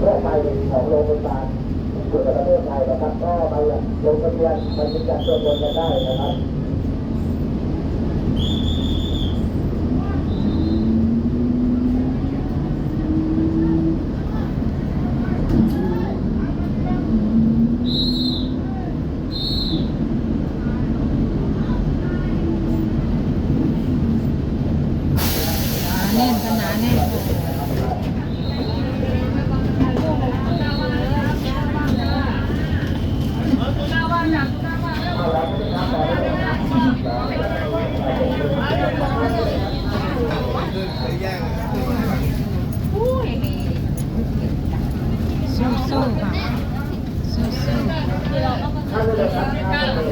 แร่อไทยของโรงพยาบาลส่วนประเทศไทยนะครับก็ไปลงทะเบียนไปจัดตัวจนกันได้นะครับแน่นขนาดแน่น สู้ๆค่ะสู้ๆ